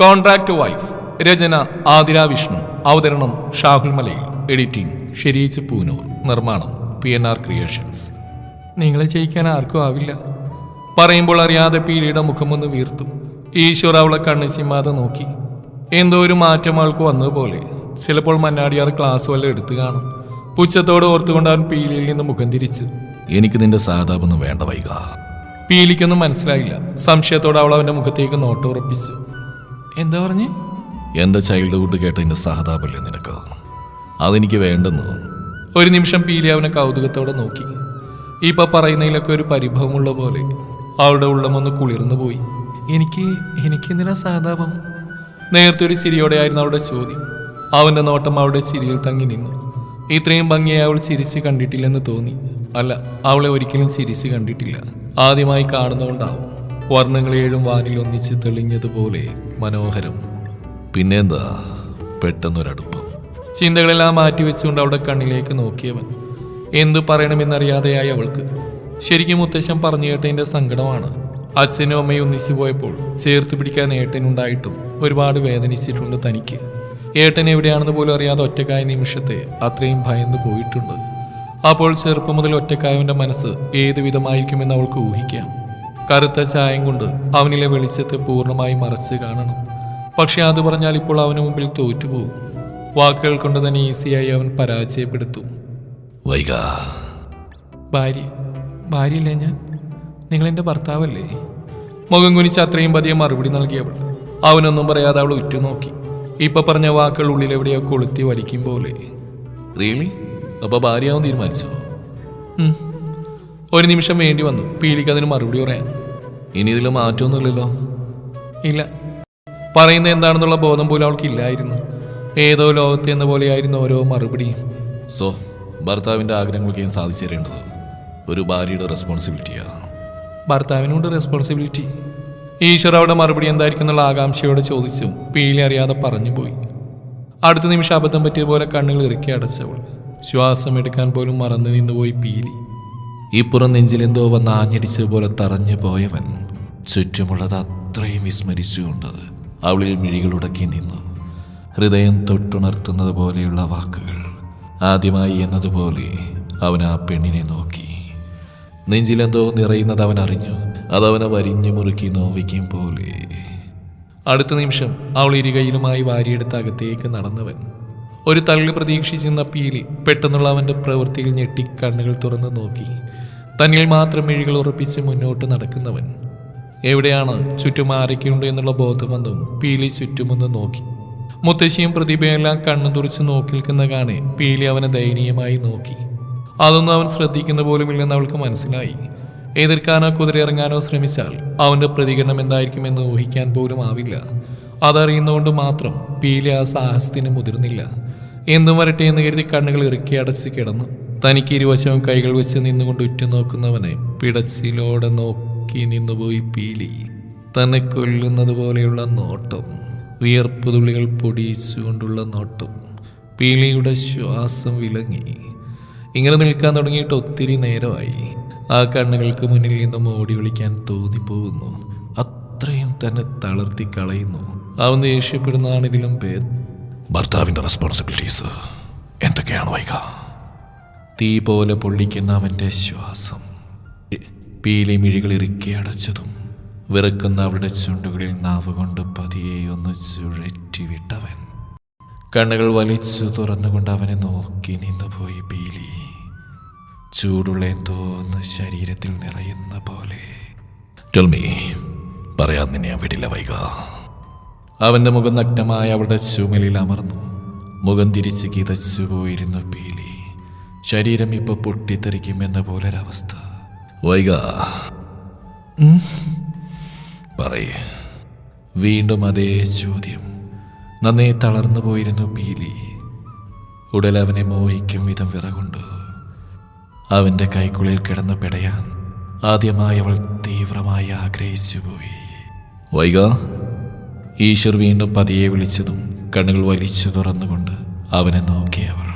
Contract wife രചന ആതിര വിഷ്ണു. അവതരണം Shahul Malayil. Editing Shereej Poonoor. നിർമ്മാണം പി എൻ ആർ ക്രിയേഷൻസ്. നിങ്ങളെ ജയിക്കാൻ ആർക്കും ആവില്ല. പറയുമ്പോൾ അറിയാതെ പീലിയുടെ മുഖമൊന്ന് വീർത്തു. ഈശ്വർ അവളെ കണ്ണിച്ചിമാതെ ചിമ്മാതെ നോക്കി. എന്തോ ഒരു മാറ്റം ആൾക്ക് വന്നതുപോലെ ചിലപ്പോൾ മന്നാടിയാർ ക്ലാസ് വല്ല എടുത്തു കാണും. പുച്ഛത്തോട് ഓർത്തുകൊണ്ട് അവൻ പീലിയിൽ നിന്ന് മുഖം തിരിച്ചു. എനിക്ക് നിന്റെ സഹതാപൊന്നും വേണ്ട വൈക. പീലിക്കൊന്നും മനസ്സിലായില്ല. സംശയത്തോടെ അവൾ അവന്റെ മുഖത്തേക്ക് നോട്ടുറപ്പിച്ചു എന്താ പറഞ്ഞ്? എന്റെ ചൈൽഡ്ഹുഡ് കേട്ട എന്റെ സഹതാപല്ലേ നിനക്ക്. അതെനിക്ക് വേണ്ടെന്ന്. ഒരു നിമിഷം പീലി അവനെ കൗതുകത്തോടെ നോക്കി. ഇപ്പൊ പറയുന്നതിലൊക്കെ ഒരു പരിഭവമുള്ള പോലെ അവളുടെ ഉള്ളമൊന്ന് കുളിർന്നു പോയി. എനിക്ക് എനിക്ക് എനിക്കെന്തിനാ സഹതാപം? നേരത്തെ ഒരു ചിരിയോടെയായിരുന്നു അവളുടെ ചോദ്യം. അവന്റെ നോട്ടം അവളുടെ ചിരിയിൽ തങ്ങി നിന്നു. ഇത്രയും ഭംഗിയായി അവൾ ചിരിച്ച് കണ്ടിട്ടില്ലെന്ന് തോന്നി. അല്ല അവളെ ഒരിക്കലും ചിരിച്ച് കണ്ടിട്ടില്ല. ആദ്യമായി കാണുന്നതുകൊണ്ടാവും വർണങ്ങളേഴും വാനിൽ ഒന്നിച്ച് തെളിഞ്ഞതുപോലെ മനോഹരം. പിന്നെന്താ? പെട്ടെന്നൊരടുപ്പം. ചിന്തകളെല്ലാം മാറ്റി വെച്ചുകൊണ്ട് അവളുടെ കണ്ണിലേക്ക് നോക്കിയവൻ. എന്തു പറയണമെന്നറിയാതെയായി അവൾക്ക്. ശരിക്കും മുത്തശ്ശൻ പറഞ്ഞു കേട്ടതിന്റെ സങ്കടമാണ്. അച്ഛനും അമ്മയും ഒന്നിച്ചു പോയപ്പോൾ ചേർത്ത് പിടിക്കാൻ ഏട്ടനുണ്ടായിട്ടും ഒരുപാട് വേദനിച്ചിട്ടുണ്ട് തനിക്ക്. ഏട്ടൻ എവിടെയാണെന്ന് പോലും അറിയാതെ ഒറ്റക്കായ നിമിഷത്തെ അത്രയും ഭയന്ന് പോയിട്ടുണ്ട്. അപ്പോൾ ചെറുപ്പം മുതൽ ഒറ്റക്കായവന്റെ മനസ്സ് ഏതു വിധമായിരിക്കുമെന്ന് അവൾക്ക് ഊഹിക്കാം. കറുത്ത ചായം കൊണ്ട് അവനിലെ വെളിച്ചത്തെ പൂർണമായി മറച്ച് കാണണം. പക്ഷെ അത് പറഞ്ഞാൽ ഇപ്പോൾ അവന് മുമ്പിൽ തോറ്റുപോകും. വാക്കുകൾ കൊണ്ട് തന്നെ ഈസിയായി അവൻ പരാജയപ്പെടുത്തും. വൈക. ഭാര്യ ഭാര്യയില്ലേ ഞാൻ? നിങ്ങളെന്റെ ഭർത്താവല്ലേ? മുഖം കുനിച്ച് അത്രയും പതിയെ മറുപടി നൽകിയവൾ അവനൊന്നും പറയാതെ അവൾ ഉറ്റുനോക്കി. ഇപ്പൊ പറഞ്ഞ വാക്കുകൾ ഉള്ളിൽ എവിടെയോ കൊളുത്തി വലിക്കും പോലെ. റിയലി അപ്പോൾ ഭാര്യയാവും തീരുമാനിച്ചോ. ഒരു നിമിഷം വേണ്ടി വന്നു. പീലിക്ക് അതിന് മറുപടി പറയാൻ. ഇനി ഇതിൽ മാറ്റമൊന്നുമില്ലല്ലോ. ഇല്ല. പറയുന്ന എന്താണെന്നുള്ള ബോധം പോലും അവൾക്ക് ഇല്ലായിരുന്നു. ഏതോ ലോകത്തെ എന്ന പോലെയായിരുന്നു ഓരോ മറുപടിയും. സോ ഭർത്താവിന്റെ ആഗ്രഹങ്ങളൊക്കെയും സാധിച്ചു തരേണ്ടത് ഒരു ഭാര്യയുടെ റെസ്പോൺസിബിലിറ്റിയാ ഭർത്താവിനോട് റെസ്പോൺസിബിലിറ്റി ഈശ്വർ അവിടെ മറുപടി എന്തായിരിക്കും എന്നുള്ള ആകാംക്ഷയോടെ ചോദിച്ചു പീലി അറിയാതെ പറഞ്ഞു പോയി. അടുത്ത നിമിഷം അബദ്ധം പറ്റിയതുപോലെ കണ്ണുകൾ ഇറുക്കി അടച്ചവൾ. ശ്വാസം എടുക്കാൻ പോലും മറന്നു നിന്നുപോയി പീലി. ഇപ്പുറം നെഞ്ചിലെന്തോ വന്ന് ആഞ്ഞടിച്ചതുപോലെ തറഞ്ഞു പോയവൻ ചുറ്റുമുള്ളത് അത്രയും വിസ്മരിച്ചുകൊണ്ട് അവളിൽ മിഴികളുടക്കി നിന്നു. ഹൃദയം തൊട്ടുണർത്തുന്നത് പോലെയുള്ള വാക്കുകൾ ആദ്യമായി എന്നതുപോലെ അവൻ ആ പെണ്ണിനെ നോക്കി. നെഞ്ചിലെന്തോ നിറയുന്നത് അവൻ അറിഞ്ഞു. അതവനെ വരിഞ്ഞു മുറുക്കി നോവിക്കും പോലെ. അടുത്ത നിമിഷം അവൾ ഇരുകൈയിലുമായി വാരിയെടുത്ത് അകത്തേക്ക് നടന്നവൻ ഒരു തള്ളി പ്രതീക്ഷിച്ചിരുന്ന പീലി പെട്ടെന്നുള്ള അവന്റെ പ്രവൃത്തിയിൽ ഞെട്ടി കണ്ണുകൾ തുറന്ന് നോക്കി. തന്നിൽ മാത്രം മിഴികൾ ഉറപ്പിച്ച് മുന്നോട്ട് നടക്കുന്നവൻ. എവിടെയാണ് ചുറ്റും ആരൊക്കെയുണ്ട് എന്നുള്ള ബോധമെന്നും പീലി ചുറ്റുമൊന്ന് നോക്കി. മുത്തശ്ശിയും പ്രതിഭയെല്ലാം കണ്ണു തുറച്ച് നോക്കി നിൽക്കുന്ന കാണെ പീലി അവനെ ദയനീയമായി നോക്കി. അതൊന്നും അവൻ ശ്രദ്ധിക്കുന്ന പോലുമില്ലെന്ന് അവൾക്ക് മനസ്സിലായി. എതിർക്കാനോ കുതിരയിറങ്ങാനോ ശ്രമിച്ചാൽ അവന്റെ പ്രതികരണം എന്തായിരിക്കുമെന്ന് ഊഹിക്കാൻ പോലും ആവില്ല. അതറിയുന്നതുകൊണ്ട് മാത്രം പീലി ആ സാഹസത്തിന് മുതിർന്നില്ല. എന്നും വരട്ടെ എന്ന് കരുതി കണ്ണുകൾ ഇറുക്കി അടച്ച് കിടന്നു. തനിക്ക് ഇരുവശവും കൈകൾ വെച്ച് നിന്നുകൊണ്ട് ഉറ്റുനോക്കുന്നവനെ പിടച്ചിലോടെ നോക്കി നിന്നുപോയി പീലി. തന്നെ കൊല്ലുന്നത് പോലെയുള്ള നോട്ടം വിയർപ്പ് തുള്ളികൾ പൊടിയിച്ചുകൊണ്ടുള്ള നോട്ടം. പീലിയുടെ ശ്വാസം വിലങ്ങി. ഇങ്ങനെ നിൽക്കാൻ തുടങ്ങിയിട്ട് ഒത്തിരി നേരമായി. ആ കണ്ണുകൾക്ക് മുന്നിൽ നിന്നും ഓടി വിളിക്കാൻ തോന്നിപ്പോകുന്നു. അത്രയും തന്നെ തളർത്തി കളയുന്നു. അവൻ ദേഷ്യപ്പെടുന്നതാണ് ഇതിലും പേർ ഭർത്താവിന്റെ റെസ്പോൺസിബിലിറ്റീസ് എന്തൊക്കെയാണ് വൈക? തീ പോലെ പൊള്ളിക്കുന്ന അവന്റെ ശ്വാസം പീലി മിഴികൾ ഇറുക്കി അടച്ചതും വിറക്കുന്ന അവളുടെ ചുണ്ടുകളിൽ നാവ് കൊണ്ട് പതിയെ ഒന്ന് ചുഴറ്റി വിട്ടവൻ കണ്ണുകൾ വലിച്ചു തുറന്നുകൊണ്ട് അവനെ നോക്കി നിന്നുപോയി പീലി. ചൂടുള്ള എന്തോ ഒന്ന് ശരീരത്തിൽ നിറയുന്ന പോലെ. പറയാൻ നിന്നെ വിടില്ല വൈക. അവന്റെ മുഖം നഗ്നമായ അവളുടെ ചുമലിൽ അമർന്നു. മുഖം തിരിച്ച് കിതച്ചു പോയിരുന്നു പീലി. ശരീരം ഇപ്പൊ പൊട്ടിത്തെറിക്കുമെന്ന പോലൊരവസ്ഥ. വൈക പറയേ. വീണ്ടും അതേ ചോദ്യം. നന്നേ തളർന്നു പോയിരുന്നു പീലി. ഉടൽ അവനെ മോഹിക്കും വിധം വിറകൊണ്ടു. അവന്റെ കൈക്കുള്ളിൽ കിടന്നു പിടയാൻ ആദ്യമായി അവൾ തീവ്രമായി ആഗ്രഹിച്ചു പോയി. വൈക ഈശ്വർ വീണ്ടും പതിയെ വിളിച്ചതും കണ്ണുകൾ വലിച്ചു തുറന്നുകൊണ്ട് അവനെ നോക്കി അവൾ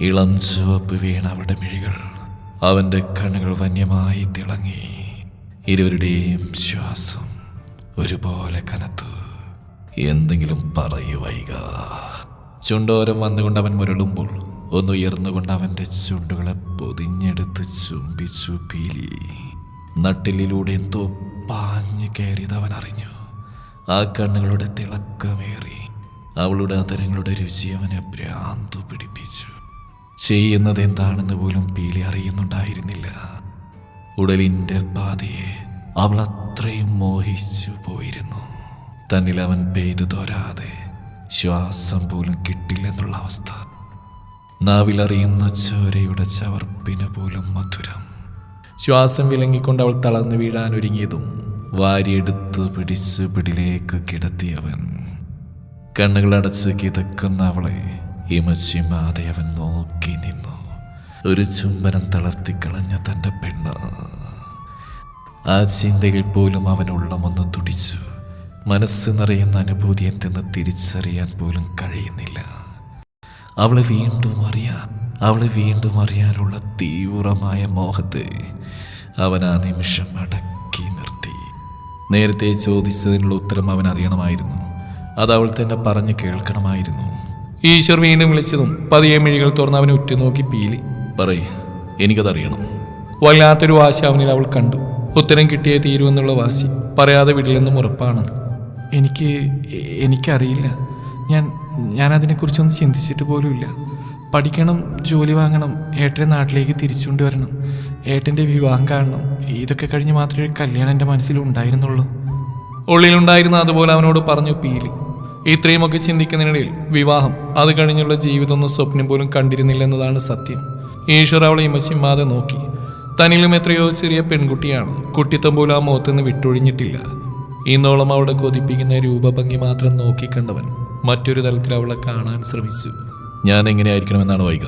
ഇളം ചുവപ്പ് വീണ അവരുടെ മിഴികൾ അവന്റെ കണ്ണുകൾ വന്യമായി തിളങ്ങി. ഇരുവരുടെയും ശ്വാസം ഒരുപോലെ കനത്തു. എന്തെങ്കിലും പറയുവൈക ചുണ്ടോരം വന്നുകൊണ്ട് അവൻ മുരളുമ്പോൾ ഒന്നുയർന്നുകൊണ്ട് അവന്റെ ചുണ്ടുകളെ പൊതിഞ്ഞെടുത്ത് ചുംബിച്ചു പീലി. നട്ടിലൂടെ എന്തോ പാഞ്ഞു കയറിയത് അവൻ അറിഞ്ഞു. ആ കണ്ണുകളുടെ തിളക്കമേറി അവളുടെ അതരങ്ങളുടെ രുചി അവനെ ഭ്രാന്തു പിടിപ്പിച്ചു. ചെയ്യുന്നത് എന്താണെന്ന് പോലും പീലി അറിയുന്നുണ്ടായിരുന്നില്ല. ഉടലിന്റെ പാതയെ അവൾ അത്രയും മോഹിച്ചു പോയിരുന്നു. തന്നിൽ അവൻ പെയ്തു തോരാതെ ശ്വാസം പോലും കിട്ടില്ലെന്നുള്ള അവസ്ഥ. നാവിലറിയുന്ന ചോരയുടെ ചവർപ്പിന് പോലും മധുരം. ശ്വാസം വിലങ്ങിക്കൊണ്ട് അവൾ തളർന്നു വീഴാൻ ഒരുങ്ങിയതും വാരിയെടുത്ത് പിടിച്ച് പിടിലേക്ക് കിടത്തിയവൻ. കണ്ണുകളടച്ച് കിതക്കുന്ന അവളെ ഇമച്ചിമാതെ അവൻ നോക്കി നിന്നു. ഒരു ചുംബനം തളർത്തിക്കളഞ്ഞ തന്റെ പെണ്ണ്. ആ ചിന്തയിൽ പോലും അവൻ ഉള്ളമൊന്ന് തുടിച്ചു. മനസ്സ് നിറയുന്ന അനുഭൂതി എന്തെന്ന് തിരിച്ചറിയാൻ പോലും കഴിയുന്നില്ല. അവളെ വീണ്ടും അറിയാൻ അവളെ വീണ്ടും അറിയാനുള്ള തീവ്രമായ മോഹത്തെ അവൻ ആ നിമിഷം അടക്കി നിർത്തി. നേരത്തെ ചോദിച്ചതിനുള്ള ഉത്തരം അവൻ അറിയണമായിരുന്നു. അത് അവൾ തന്നെ പറഞ്ഞു കേൾക്കണമായിരുന്നു. ഈശ്വർ വീണ്ടും വിളിച്ചതും പതിയെ മിഴികൾ തുറന്ന് അവനെ ഉറ്റുനോക്കി പീലി. പറയ് എനിക്കതറിയണം. വല്ലാത്തൊരു വാശി അവനിൽ അവൾ കണ്ടു. ഉത്തരം കിട്ടിയേ തീരുമെന്നുള്ള വാശി പറയാതെ വിടില്ലെന്നും ഉറപ്പാണ്. എനിക്ക് എനിക്കറിയില്ല. ഞാൻ ഞാൻ അതിനെക്കുറിച്ചൊന്നും ചിന്തിച്ചിട്ട് പോലുമില്ല. പഠിക്കണം ജോലി വാങ്ങണം ഏട്ടനെ നാട്ടിലേക്ക് തിരിച്ചുകൊണ്ട് വരണം. ഏട്ടന്റെ വിവാഹം കാണണം. ഇതൊക്കെ കഴിഞ്ഞ് മാത്രമേ കല്യാണം എന്റെ മനസ്സിൽ ഉണ്ടായിരുന്നുള്ളൂ ഉള്ളിലുണ്ടായിരുന്ന അതുപോലെ അവനോട് പറഞ്ഞു പീലി. ഇത്രയുമൊക്കെ ചിന്തിക്കുന്നതിനിടയിൽ വിവാഹം അത് കഴിഞ്ഞുള്ള ജീവിതമൊന്നും സ്വപ്നം പോലും കണ്ടിരുന്നില്ലെന്നതാണ് സത്യം. ഈശ്വർ അവളെ ഇമശിമാതെ നോക്കി. തനിലും എത്രയോ ചെറിയ പെൺകുട്ടിയാണ്. കുട്ടിത്തം പോലും ആ മുഖത്തുനിന്ന് വിട്ടൊഴിഞ്ഞിട്ടില്ല. ഇന്നോളം അവളെ കൊതിപ്പിക്കുന്ന രൂപഭംഗി മാത്രം നോക്കിക്കണ്ടവൻ മറ്റൊരു തലത്തിൽ അവളെ കാണാൻ ശ്രമിച്ചു. ഞാൻ എങ്ങനെയായിരിക്കണമെന്നാണ് വൈക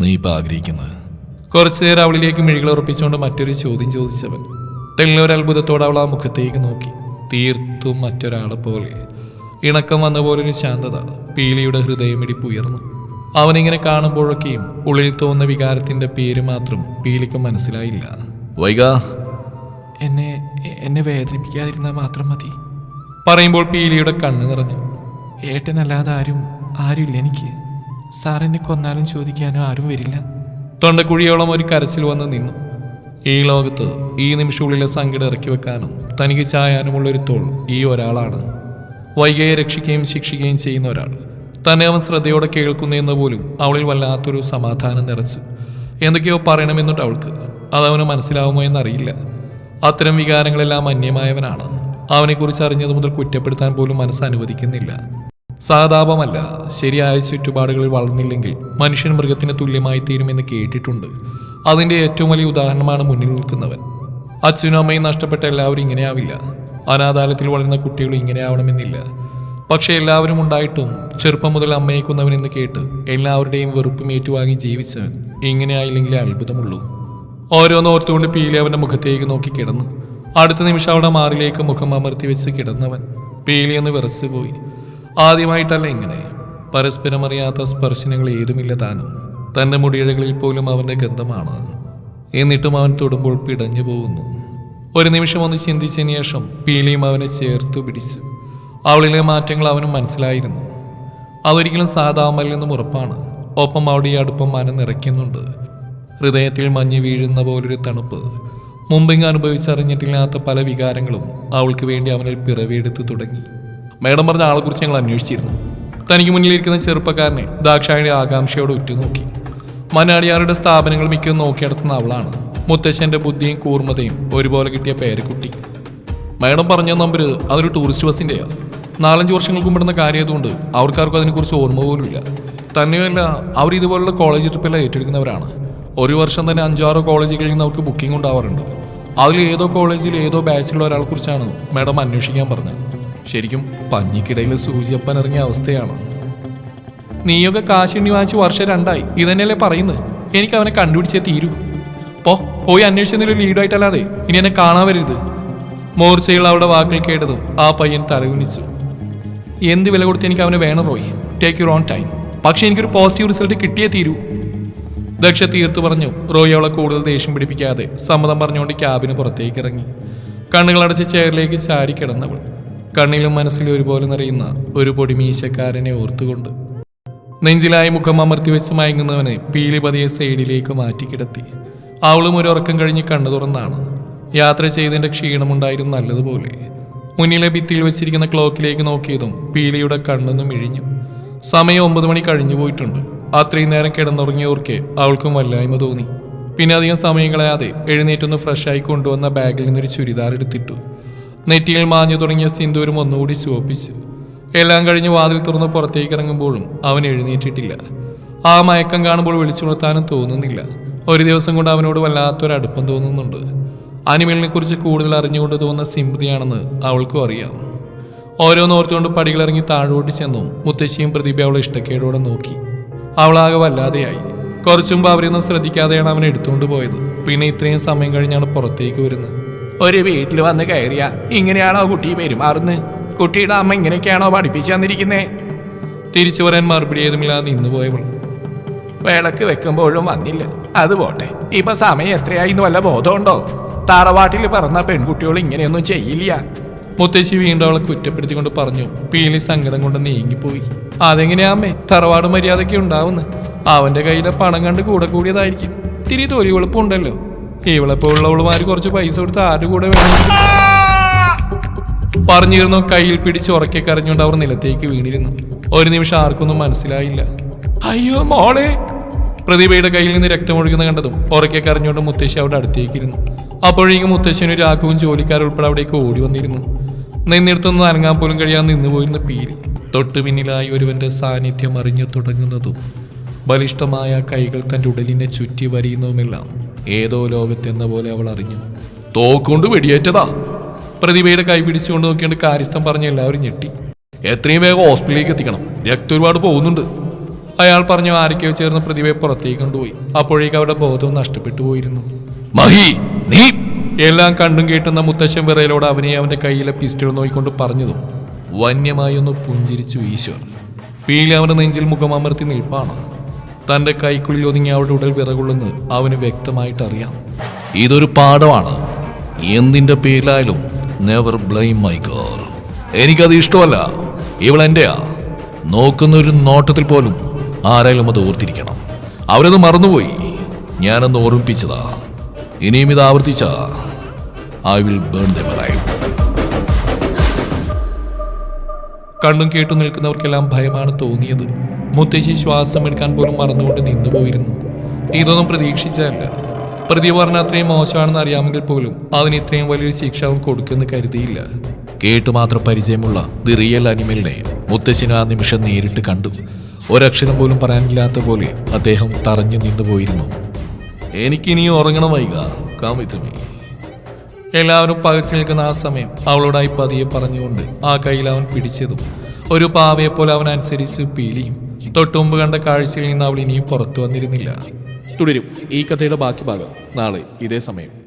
നീ ഇപ്പോൾ ആഗ്രഹിക്കുന്നത്? കുറച്ചു നേരം അവളിലേക്ക് മിഴികൾ ഉറപ്പിച്ചുകൊണ്ട് മറ്റൊരു ചോദ്യം ചോദിച്ചവൻ തെല്ലൊരു അത്ഭുതത്തോടെ അവൾ ആ മുഖത്തേക്ക് നോക്കി. തീർത്തും മറ്റൊരാളെ പോലെ. ഇണക്കം വന്ന പോലൊരു ശാന്തത പീലിയുടെ ഹൃദയമിടിപ്പ് ഉയർന്നു. അവനിങ്ങനെ കാണുമ്പോഴൊക്കെയും ഉള്ളിൽ തോന്നുന്ന വികാരത്തിന്റെ പേര് മാത്രം പീലിക്ക് മനസ്സിലായില്ല. വൈക എന്നെ എന്നെ വേദനിപ്പിക്കാതിരുന്നാൽ മാത്രം മതി. പറയുമ്പോൾ പീലിയുടെ കണ്ണ് നിറഞ്ഞു. ഏട്ടനല്ലാതെ ആരും ആരുമില്ല എനിക്ക്. സാറെന്നെ കൊന്നാലും ചോദിക്കാനും ആരും വരില്ല. തൊണ്ടക്കുഴിയോളം ഒരു കരച്ചിൽ വന്ന് നിന്നു. ഈ ലോകത്ത് ഈ നിമിഷമുള്ളിലെ സങ്കടം ഇറക്കി വെക്കാനും തനിക്ക് ചായാനുമുള്ളൊരു തോൾ ഈ ഒരാളാണ്. വൈകയെ രക്ഷിക്കുകയും ശിക്ഷിക്കുകയും ചെയ്യുന്ന ഒരാൾ. തന്നെ അവൻ ശ്രദ്ധയോടെ കേൾക്കുന്നതെന്ന് പോലും അവളിൽ വല്ലാത്തൊരു സമാധാനം നിറച്ചു. എന്തൊക്കെയോ പറയണമെന്നുണ്ട് അവൾക്ക്. അതവന് മനസ്സിലാവുമോ എന്നറിയില്ല. അത്തരം വികാരങ്ങളെല്ലാം അന്യമായവനാണ്. അവനെക്കുറിച്ച് അറിഞ്ഞത് മുതൽ കുറ്റപ്പെടുത്താൻ പോലും മനസ്സ് അനുവദിക്കുന്നില്ല. സാതാപമല്ല ശരിയായ ചുറ്റുപാടുകളിൽ വളർന്നില്ലെങ്കിൽ മനുഷ്യൻ മൃഗത്തിന് തുല്യമായി തീരുമെന്ന് കേട്ടിട്ടുണ്ട്. അതിന്റെ ഏറ്റവും വലിയ ഉദാഹരണമാണ് മുന്നിൽ നിൽക്കുന്നവൻ. അച്ഛനും അമ്മയും നഷ്ടപ്പെട്ട എല്ലാവരും ഇങ്ങനെയാവില്ല. അനാഥാലയത്തിൽ വളരുന്ന കുട്ടികൾ ഇങ്ങനെ ആവണമെന്നില്ല. പക്ഷെ എല്ലാവരും ഉണ്ടായിട്ടും ചെറുപ്പം മുതൽ അമ്മയെ കേട്ട് എല്ലാവരുടെയും വെറുപ്പും ഏറ്റുവാങ്ങി ജീവിച്ചവൻ ഇങ്ങനെയായില്ലെങ്കിലേ അത്ഭുതമുള്ളൂ. ഓരോന്ന് ഓർത്തുകൊണ്ട് പീലി അവന്റെ മുഖത്തേക്ക് നോക്കി കിടന്നു. അടുത്ത നിമിഷം അവിടെ മാറിലേക്ക് മുഖം അമർത്തി വെച്ച് കിടന്നവൻ പീലി ഒന്ന് വിറച്ചു പോയി. ആദ്യമായിട്ടല്ല ഇങ്ങനെ. പരസ്പരം അറിയാത്ത സ്പർശനങ്ങൾ ഏതുമില്ല താനും. തന്റെ മുടിയിഴകളിൽ പോലും അവന്റെ ഗന്ധമാണ്. എന്നിട്ടും അവൻ തൊടുമ്പോൾ പിടഞ്ഞു പോകുന്നു. ഒരു നിമിഷം ഒന്ന് ചിന്തിച്ചതിന് ശേഷം പീലിയും അവനെ ചേർത്തു പിടിച്ചു. അവളിലെ മാറ്റങ്ങൾ അവനും മനസ്സിലായിരുന്നു. അതൊരിക്കലും സാധാമല്ലെന്നും ഉറപ്പാണ്. ഒപ്പം അവിടെ ഈ അടുപ്പം മനം നിറയ്ക്കുന്നുണ്ട്. ഹൃദയത്തിൽ മഞ്ഞ് വീഴുന്ന പോലൊരു തണുപ്പ്. മുമ്പിങ്ങ് അനുഭവിച്ചറിഞ്ഞിട്ടില്ലാത്ത പല വികാരങ്ങളും അവൾക്ക് വേണ്ടി അവനിൽ പിറവിയെടുത്ത് തുടങ്ങി. മേഡം പറഞ്ഞ ആളെക്കുറിച്ച് ഞങ്ങൾ അന്വേഷിച്ചിരുന്നു. തനിക്ക് മുന്നിലിരിക്കുന്ന ചെറുപ്പക്കാരനെ ദാക്ഷായണി ആകാംക്ഷയോടെ ഉറ്റുനോക്കി. മനാടിയാറുടെ സ്ഥാപനങ്ങൾ മിക്കതും നോക്കിയെടുക്കുന്ന അവളാണ്. മുത്തശ്ശന്റെ ബുദ്ധിയും കൂർമ്മതയും ഒരുപോലെ കിട്ടിയ പേരക്കുട്ടി. മേഡം പറഞ്ഞ നമ്പർ അതൊരു ടൂറിസ്റ്റ് ബസ്സിന്റെയാണ് നാലഞ്ച് വർഷങ്ങൾക്ക് മുമ്പിടുന്ന കാര്യമായതുകൊണ്ട് അവർക്കാർക്കും അതിനെക്കുറിച്ച് ഓർമ്മ പോലുമില്ല. തന്നെയല്ല അവർ ഇതുപോലുള്ള കോളേജ് ട്രിപ്പെല്ലാം ഏറ്റെടുക്കുന്നവരാണ്. ഒരു വർഷം തന്നെ അഞ്ചാറോ കോളേജുകളിൽ നിന്ന് അവർക്ക് ബുക്കിംഗ് ഉണ്ടാവാറുണ്ട്. അതിൽ ഏതോ കോളേജിൽ ഏതോ ബാച്ചിലുള്ള ഒരാളെക്കുറിച്ചാണ് മാഡം അന്വേഷിക്കാൻ പറഞ്ഞത്. ശരിക്കും പഞ്ഞിക്കിടയിൽ സൂചിയപ്പൻ ഇറങ്ങിയ അവസ്ഥയാണ്. നീയൊക്കെ കാശിണ്ണി വാങ്ങിച്ച് വർഷം രണ്ടായി. ഇതന്നെയല്ലേ പറയുന്നത്? എനിക്ക് അവനെ കണ്ടുപിടിച്ചേ തീരൂ. പോ. പോയി അന്വേഷിച്ചതിൽ ലീഡായിട്ടല്ലാതെ ഇനി എന്നെ കാണാൻ വരരുത് മോർച്ചയിൽ അവിടെ വാക്കിൽ കേട്ടതും ആ പയ്യൻ തലകുനിച്ചു. എന്ത് വില കൊടുത്ത് എനിക്ക് അവനെ വേണം Roy? Take your own time പക്ഷെ എനിക്കൊരു പോസിറ്റീവ് റിസൾട്ട് കിട്ടിയേ തീരൂ. ദക്ഷ തീർത്തു പറഞ്ഞു റോയ് അവളെ കൂടുതൽ ദേഷ്യം പിടിപ്പിക്കാതെ സമ്മതം പറഞ്ഞുകൊണ്ട് ക്യാബിന് പുറത്തേക്ക് ഇറങ്ങി. കണ്ണുകളടച്ച് ചെയറിലേക്ക് ചാരി കിടന്നവൾ. കണ്ണിലും മനസ്സിലും ഒരുപോലെ നിറയുന്ന ഒരു പൊടി മീശക്കാരനെ ഓർത്തുകൊണ്ട്. നെഞ്ചിലായി മുഖം അമർത്തി വെച്ച് മയങ്ങുന്നവനെ പീലി പതിയെ സൈഡിലേക്ക് മാറ്റി കിടത്തി. അവളും ഒരു ഉറക്കം കഴിഞ്ഞ് കണ്ണു തുറന്നാണ്. യാത്ര ചെയ്തതിന്റെ ക്ഷീണമുണ്ടായിരുന്നു നല്ലതുപോലെ. മുന്നിലെ ഭിത്തിയിൽ വെച്ചിരിക്കുന്ന ക്ലോക്കിലേക്ക് നോക്കിയതും പീലിയുടെ കണ്ണൊന്നും ഇഴിഞ്ഞു സമയം ഒമ്പത് മണി കഴിഞ്ഞു പോയിട്ടുണ്ട്. അത്രയും നേരം കിടന്നുറങ്ങിയവർക്ക് അവൾക്കും വല്ലായ്മ തോന്നി. പിന്നെ അധികം സമയം കളയാതെ എഴുന്നേറ്റൊന്ന് ഫ്രഷായി കൊണ്ടുവന്ന ബാഗിൽ നിന്നൊരു ചുരിദാർ എടുത്തിട്ടു. നെറ്റിയിൽ മാഞ്ഞു തുടങ്ങിയ സിന്ദൂരം ഒന്നുകൂടി ചുവപ്പിച്ചു. എല്ലാം കഴിഞ്ഞ് വാതിൽ തുറന്ന് പുറത്തേക്ക് ഇറങ്ങുമ്പോഴും അവൻ എഴുന്നേറ്റിട്ടില്ല. ആ മയക്കം കാണുമ്പോൾ വിളിച്ചുണർത്താനും തോന്നുന്നില്ല. ഒരു ദിവസം കൊണ്ട് അവനോട് വല്ലാത്തൊരു അടുപ്പം തോന്നുന്നുണ്ട്. അനിമലിനെ കുറിച്ച് കൂടുതൽ അറിഞ്ഞുകൊണ്ട് തോന്നുന്ന സിമ്പതിയാണെന്ന് അവൾക്കും അറിയാം. ഓരോന്നോർത്തുകൊണ്ട് പടികളിറങ്ങി താഴോട്ട് ചെന്നു മുത്തശ്ശിയും പ്രതിഭ അവളെ ഇഷ്ടക്കേടോടെ നോക്കി. അവളാകെ വല്ലാതെയായി. കുറച്ചുമുമ്പ് അവരെയൊന്നും ശ്രദ്ധിക്കാതെയാണ് അവൻ എടുത്തുകൊണ്ട് പോയത്. പിന്നെ ഇത്രയും സമയം കഴിഞ്ഞാണ് പുറത്തേക്ക് വരുന്നത്. ഒരു വീട്ടിൽ വന്ന് കയറിയ ഇങ്ങനെയാണോ കുട്ടി പെരുമാറുന്നത് കുട്ടിയുടെ അമ്മ ഇങ്ങനെയൊക്കെയാണോ പഠിപ്പിച്ചു തന്നിരിക്കുന്നേ? തിരിച്ചു പറയാൻ മറുപടി ഏതുമില്ലാതെ നിന്നുപോയവൾ. വിളക്ക് വെക്കുമ്പോഴും വന്നില്ല. അത് പോട്ടെ. ഇപ്പൊ സമയം എത്രയായിന്ന് വല്ല ബോധമുണ്ടോ? തറവാട്ടിൽ പറഞ്ഞ പെൺകുട്ടികൾ ഇങ്ങനെയൊന്നും ചെയ്യില്ല. മുത്തശ്ശി വീണ്ടും അവളെ കുറ്റപ്പെടുത്തിക്കൊണ്ട് പറഞ്ഞു പീലി സങ്കടം കൊണ്ട് നീങ്ങിപ്പോയി. അതെങ്ങനെയാ തറവാട് മര്യാദയ്ക്ക് ഉണ്ടാവുന്നു. അവന്റെ കയ്യിലെ പണം കണ്ട് കൂടെ കൂടിയതായിരിക്കും. തിരി തൊലി എളുപ്പമുണ്ടല്ലോ ഇവളെപ്പോഴുള്ളവളുമാര് കുറച്ച് പൈസ കൊടുത്ത് ആരുടെ കൂടെ വേണം? പറഞ്ഞിരുന്നു കയ്യിൽ പിടിച്ച് ഉറക്കെ കരഞ്ഞുകൊണ്ട് അവർ നിലത്തേക്ക് വീണിരുന്നു. ഒരു നിമിഷം ആർക്കൊന്നും മനസ്സിലായില്ല. അയ്യോ മോളെ പ്രതിഭയുടെ കയ്യിൽ നിന്ന് രക്തമൊഴുകുന്ന കണ്ടതും ഉറക്കെ കരഞ്ഞുകൊണ്ട് മുത്തശ്ശി അവിടെ അടുത്തേക്കിരുന്നു. അപ്പോഴേക്കും മുത്തശ്ശനും രാഘവും ജോലിക്കാരുൾപ്പെടെ അവിടേക്ക് ഓടി വന്നിരുന്നു. നിന്നിടത്തുനിന്ന് അനങ്ങാൻ പോലും കഴിയാൻ നിന്ന് പോയിരുന്ന തൊട്ടു പിന്നിലായി ഒരുവന്റെ സാന്നിധ്യം അറിഞ്ഞു തുടങ്ങുന്നതും ബലിഷ്ടമായ കൈകൾ തന്റെ ഉടലിനെ ചുറ്റി വരിയുന്നതുമെല്ലാം ഏതോ ലോകത്തെന്ന പോലെ അവൾ അറിഞ്ഞു. തോക്കൊണ്ട് വെടിയേറ്റതാ. പ്രതിഭയുടെ കൈ പിടിച്ചുകൊണ്ട് നോക്കിയാണ്ട് കാര്യസ്ഥം പറഞ്ഞ എല്ലാവരും ഞെട്ടി. എത്രയും വേഗം ഹോസ്പിറ്റലിലേക്ക് എത്തിക്കണം. രക്തം ഒരുപാട് പോകുന്നുണ്ട്. അയാൾ പറഞ്ഞു ആരൊക്കെയോ ചേർന്ന് പ്രതിഭയെ പുറത്തേക്ക് കൊണ്ടുപോയി. അപ്പോഴേക്ക് അവരുടെ ബോധവും നഷ്ടപ്പെട്ടു പോയിരുന്നു. മഹി നീ എല്ലാം കണ്ടും കേട്ടുന്ന മുത്തശ്ശൻ വിറയിലോട് അവനെ അവന്റെ കയ്യിലെ പിസ്റ്റൾ നോയിക്കൊണ്ട് പറഞ്ഞതും വന്യമായി ഒന്ന് പുഞ്ചിരിച്ചു ഈശ്വർ പീലി അവന്റെ നെഞ്ചിൽ മുഖം അമർത്തി നിൽപ്പാണ്. തന്റെ കൈക്കുള്ളിൽ ഒതുങ്ങി അവളുടെ ഉടൽ വിറകൊള്ളുന്നു അവന് വ്യക്തമായിട്ട് അറിയാം. ഇതൊരു പാഠമാണ്. എന്തിന്റെ പേരിലായാലും നെവർ ബ്ലെയിം മൈ ഗേൾ എനിക്കത് ഇഷ്ടമല്ല. ഇവളെന്റെയാ നോക്കുന്ന ഒരു നോട്ടത്തിൽ പോലും ആരായാലും അത് ഓർത്തിരിക്കണം. അവരത് മറന്നുപോയി. ഞാനൊന്ന് ഓർമ്മിപ്പിച്ചതാ. ഇനിയും ഇത് ആവർത്തിച്ച. ഐ വിൽ ബേൺ ദൈവറായി കണ്ണും കേട്ടു നിൽക്കുന്നവർക്കെല്ലാം ഭയമാണ് തോന്നിയത്. മുത്തശ്ശി ശ്വാസം എടുക്കാൻ പോലും മറന്നുകൊണ്ട് നിന്നു പോയിരുന്നു ഇതൊന്നും പ്രതീക്ഷിച്ചതല്ല. പ്രതി പറഞ്ഞ അത്രയും മോശമാണെന്ന് അറിയാമെങ്കിൽ പോലും അതിന് ഇത്രയും വലിയൊരു ശിക്ഷ അവൻ കൊടുക്കുമെന്ന് കരുതിയില്ല. കേട്ടു മാത്രം പരിചയമുള്ള ദി റിയൽ അനിമലിനെ മുത്തശ്ശിന് ആ നിമിഷം നേരിട്ട് കണ്ടു. ഒരക്ഷരം പോലും പറയാനില്ലാത്ത പോലെ അദ്ദേഹം തറഞ്ഞു നിന്നു പോയിരുന്നു എനിക്കിനി ഉറങ്ങണം വൈക കാമിത്തുമി എല്ലാവരും പകച്ചു നിൽക്കുന്ന ആ സമയം അവളോടായി പതിയെ പറഞ്ഞുകൊണ്ട് ആ കയ്യിൽ അവൻ പിടിച്ചതും ഒരു പാവയെ പോലെ അവൻ അനുസരിച്ച് പീലിയും തൊട്ടുമുമ്പ് കണ്ട കാഴ്ചയിൽ നിന്ന് അവൾ ഇനിയും പുറത്തു വന്നിരുന്നില്ല. തുടരും ഈ കഥയുടെ ബാക്കി ഭാഗം നാളെ ഇതേ സമയം.